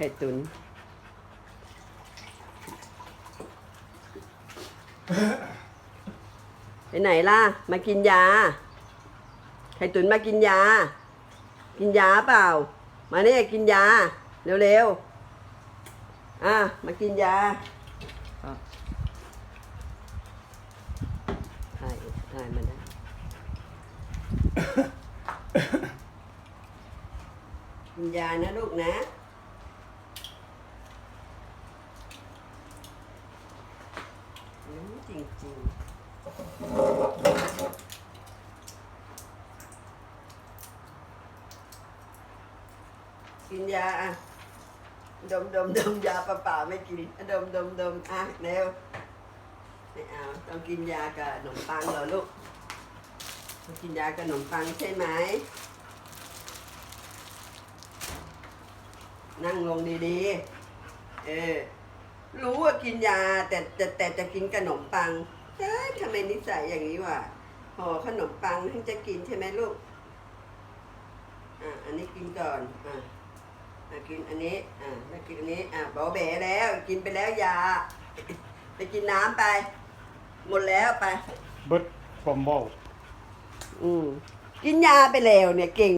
ไข่ตุนไปไหนล่ะ มากินยา ไข่ตุนมากินยา กินยาเปล่า มาเนี่ยกินยา เร็วๆ อะ มากินยาอะถ่ายถ่ายมาได้กินยานะลูกนะอืม จริงๆ กินยาอะ ดมดมดมยาเปล่าๆไม่กิน ดมดมดมอะเร็วไม่เอา ต้องกินยากับขนมปังเหรอลูกต้องกินยากับขนมปังใช่ไหม นั่งลงดีๆ เออ รู้ว่ากินยาแต่แต่แต่จะกินขนมปังเอ้ยทำไมนิสัยอย่างนี้วะห่อขนมปังทั้งจะกินใช่ไหมลูก อะอันนี้กินก่อน อะอะกินอันนี้ อะแล้วกินอันนี้ อะบอแบแล้ว กินไปแล้วยา ไปกินน้ำไป หมดแล้วไป เบิดฟอมบอลอืมกินยาไปแล้วเนี่ยเก่ง